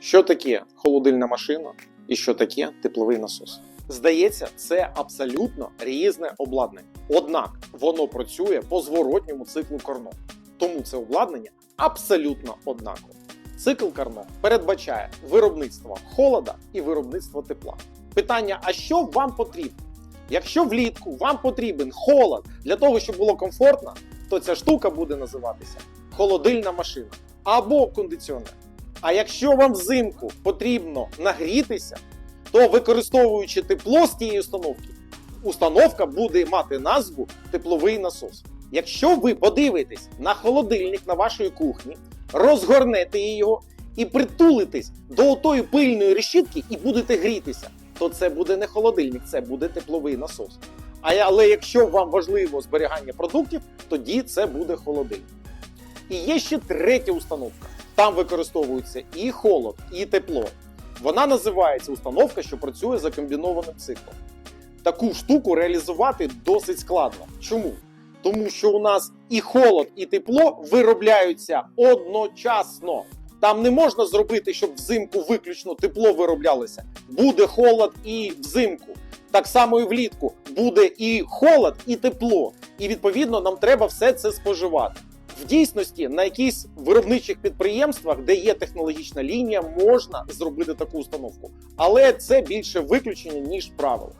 що таке холодильна машина і що таке тепловий насос. Здається, це абсолютно різне обладнання. Однак воно працює по зворотньому циклу Карно. Тому це обладнання абсолютно однакове. Цикл Карно передбачає виробництво холода і виробництво тепла. Питання: а що вам потрібно? Якщо влітку вам потрібен холод для того, щоб було комфортно, то ця штука буде називатися холодильна машина або кондиціонер. А якщо вам взимку потрібно нагрітися, то використовуючи тепло з тієї установки, установка буде мати назву тепловий насос. Якщо ви подивитесь на холодильник на вашій кухні, розгорнете його і притулитесь до тої пильної решітки і будете грітися, то це буде не холодильник, це буде тепловий насос. Але якщо вам важливо зберігання продуктів, тоді це буде холодильник. І є ще третя установка. Там використовується і холод, і тепло. Вона називається установка, що працює за комбінованим циклом. Таку штуку реалізувати досить складно. Чому? Тому що у нас і холод, і тепло виробляються одночасно. Там не можна зробити, щоб взимку виключно тепло вироблялося. Буде холод і взимку. Так само і влітку буде і холод, і тепло. І відповідно нам треба все це споживати. В дійсності на якихось виробничих підприємствах, де є технологічна лінія, можна зробити таку установку, але це більше виключення ніж правило.